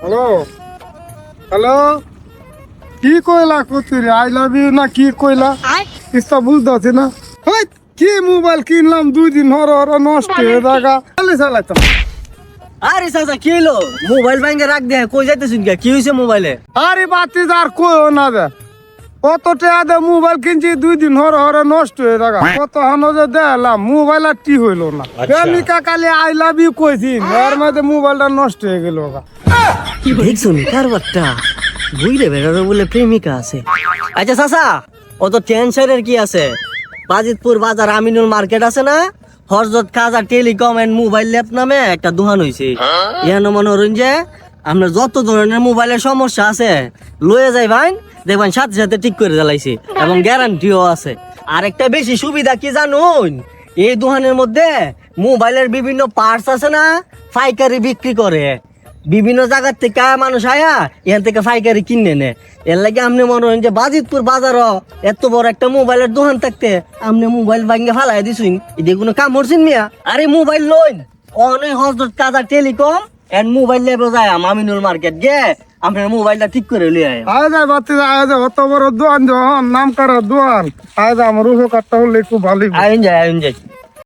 Hello? Hello? কি কইলা কতুরি I love you না কি কইলা? ইস্তা বুঝতে না। হই কি মোবাইল কিনলাম দুই দিন হর হর নষ্ট হয়ে জায়গা চালি চালাইতাম আরে চাচা কি হলো মোবাইল ব্যাংকে রাখ দে কই যাইতেছিস কি হয়েছে মোবাইলে? আরে বাতি আর কইও না দে কত টাকা দে মোবাইল কিনছি? দুই দিন হর হর নষ্ট হয়ে জায়গা কত হানো যে দেখলাম মোবাইল আর কি হইল না। প্রেমিকা কালি আই লাভ ইউ কইছি এর মধ্যে মোবাইলটা নষ্ট হয়ে গেল গা। দেখছুন কারবারটা? বুঝলে বেড়ারও বলে প্রেমিকা আছে। আচ্ছা চাচা অত টেনশনের কি আছে? বাজিতপুর বাজার আমিনুল মার্কেট আছে না? হরজত কাজা টেলিকম এন্ড মোবাইল ল্যাব নামে একটা দোকান হয়েছে ইয়ানো মনে হরুন যে আপনার যত ধরনের মোবাইলের সমস্যা আছে লয়ে যাই ভাই দেখবেন, সাথে সাথে ঠিক করে জ্বালাইছে এবং গ্যারান্টিও আছে। আর একটা বেশি সুবিধা কি জানুন? এই দোকানের মধ্যে মোবাইলের বিভিন্ন পার্টস আছে না, পাইকারি বিক্রি করে। বিভিন্ন জায়গার থেকে মানুষ আয়া, এখান থেকে পাইকারি কিনে নে এর লাগে আপনি মনে হয় যে বাজিতপুর বাজারও এত বড় একটা মোবাইলের দোকান থাকতে আপনি মোবাইল ভাঙ্গে ফালাই দিছুন এদিকে কোনো কাম করছেন মিয়া? আরে মোবাইল লইন অনেক হজরত কাজা টেলিকম এন্ড মোবাইল লেবে যায় আমিনুল মার্কেট গে আপনার মোবাইলটা ঠিক করে লিয়ে আয়। আয় যায় বাতি আয় যায় অত বড় দোয়ান যখন নাম করা দোয়ান। আয় যায় আমার উপকারটা হলে একটু ভালো আইন যায় আইন যায়